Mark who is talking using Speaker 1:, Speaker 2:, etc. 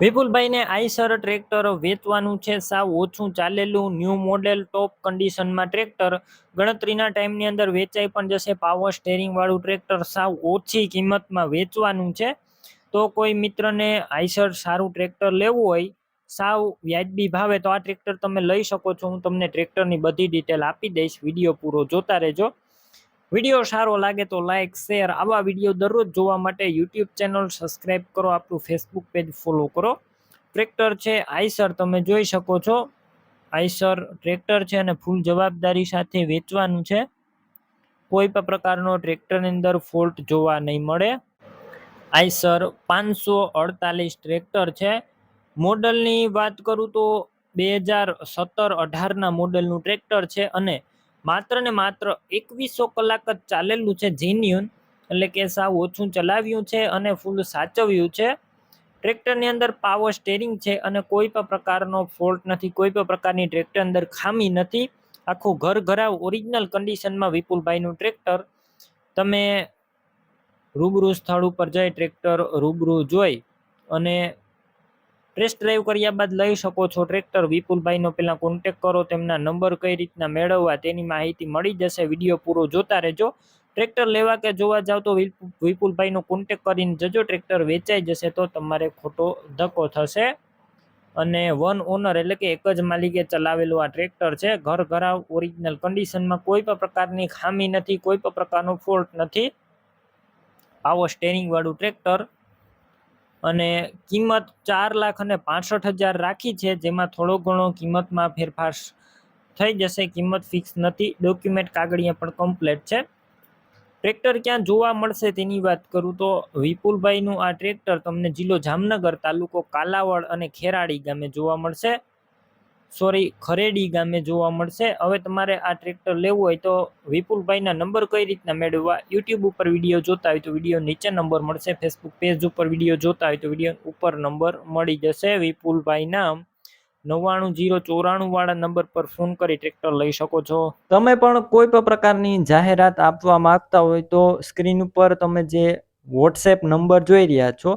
Speaker 1: વિપુલભાઈને Eicher tractor વેચવાનું છે, સાવ ઓછું ચાલેલું ન્યૂ મોડેલ ટોપ કન્ડિશનમાં ટ્રેક્ટર. ગણતરીના ટાઈમની અંદર વેચાઈ પણ જશે, પાવર સ્ટેરિંગવાળું ટ્રેક્ટર સાવ ઓછી કિંમતમાં વેચવાનું છે. તો કોઈ મિત્રને આઈસર સારું ટ્રેક્ટર લેવું હોય, સાવ વ્યાજબી ભાવે તો આ ટ્રેક્ટર તમે લઈ શકો છો, હું તમને ટ્રેક્ટરની બધી ડિટેલ આપી દઈશ, વીડિયો પૂરો જોતા રહેજો. વીડિયો સારો લાગે તો લાઇક શેર આવા વીડિયો દરરોજ જોવા માટે યુટ્યુબ ચેનલ સબસ્ક્રાઈબ કરો, આપણું ફેસબુક પેજ ફોલો કરો. ટ્રેક્ટર છે આઈસર તમે જોઈ શકો છો. આઈસર ટ્રેક્ટર છે અને ફૂલ જવાબદારી સાથે વેચવાનું છે. કોઈ પણ પ્રકારનો ટ્રેક્ટરની અંદર ફોલ્ટ જોવા નહીં મળે. આઈસર પાંચસો અડતાલીસ ટ્રેક્ટર છે. મોડલની વાત કરું તો બે હજાર સત્તર અઢારના મોડલનું ટ્રેક્ટર છે અને માત્ર ને માત્ર એકવીસો કલાક જ ચાલેલું છે જીન્યુન. એટલે કે સાવ ઓછું ચલાવ્યું છે અને ફૂલ સાચવ્યું છે. ટ્રેક્ટરની અંદર પાવર સ્ટેરિંગ છે અને કોઈ પણ પ્રકારનો ફોલ્ટ નથી, કોઈ પણ પ્રકારની ટ્રેક્ટર અંદર ખામી નથી. આખું ઘર ઘરાવ ઓરિજિનલ કન્ડિશનમાં વિપુલભાઈનું ટ્રેક્ટર તમે રૂબરૂ સ્થળ ઉપર જઈ ટ્રેક્ટર રૂબરૂ જોઈ અને ટેસ્ટ ડ્રાઈવ કર્યા બાદ લઈ શકો છો. ટ્રેક્ટર વિપુલભાઈનો પહેલાં કોન્ટેક કરો, તેમના નંબર કઈ રીતના મેળવવા તેની માહિતી મળી જશે. વીડિયો પૂરો જોતા રહેજો. ટ્રેક્ટર લેવા કે જોવા જાવ તો વિપુલભાઈનો કોન્ટેક કરીને જજો. ટ્રેક્ટર વેચાઈ જશે તો તમારે ખોટો ધક્કો થશે. અને વન ઓનર એટલે કે એક જ માલિકે ચલાવેલું આ ટ્રેક્ટર છે. ઘર ઘરાવ ઓરિજિનલ કન્ડિશનમાં કોઈ પણ પ્રકારની ખામી નથી, કોઈ પણ પ્રકારનો ફોલ્ટ નથી. પાવર સ્ટેરિંગવાળું ટ્રેક્ટર અને કિંમત ચાર લાખ અને પાસઠ હજાર રાખી છે, જેમાં થોડો ઘણો કિંમતમાં ફેરફાર થઈ જશે. કિંમત ફિક્સ નથી. ડોક્યુમેન્ટ કાગળિયા પણ કમ્પ્લેટ છે. ટ્રેક્ટર ક્યાં જોવા મળશે તેની વાત કરું તો વિપુલભાઈનું આ ટ્રેક્ટર તમને જિલ્લો જામનગર તાલુકો કાલાવડ અને ખેરાડી ગામે જોવા મળશે. સોરી, ખરેડી ગામે જોવા મળશે. હવે તમારે આ ટ્રેક્ટર લેવું હોય તો વિપુલભાઈના નંબર કઈ રીતના મેળવવા? યુટ્યુબ ઉપર વીડિયો જોતા હોય તો વીડિયો નીચે નંબર મળશે. ફેસબુક પેજ ઉપર વીડિયો જોતા હોય તો વીડિયો ઉપર નંબર મળી જશે. વિપુલભાઈના નવ્વાણું જીરો ચોરાણું વાળા નંબર પર ફોન કરી ટ્રેક્ટર લઈ શકો છો. તમે પણ કોઈ પણ પ્રકારની જાહેરાત આપવા માંગતા હોય તો સ્ક્રીન ઉપર તમે જે વોટ્સએપ નંબર જોઈ રહ્યા છો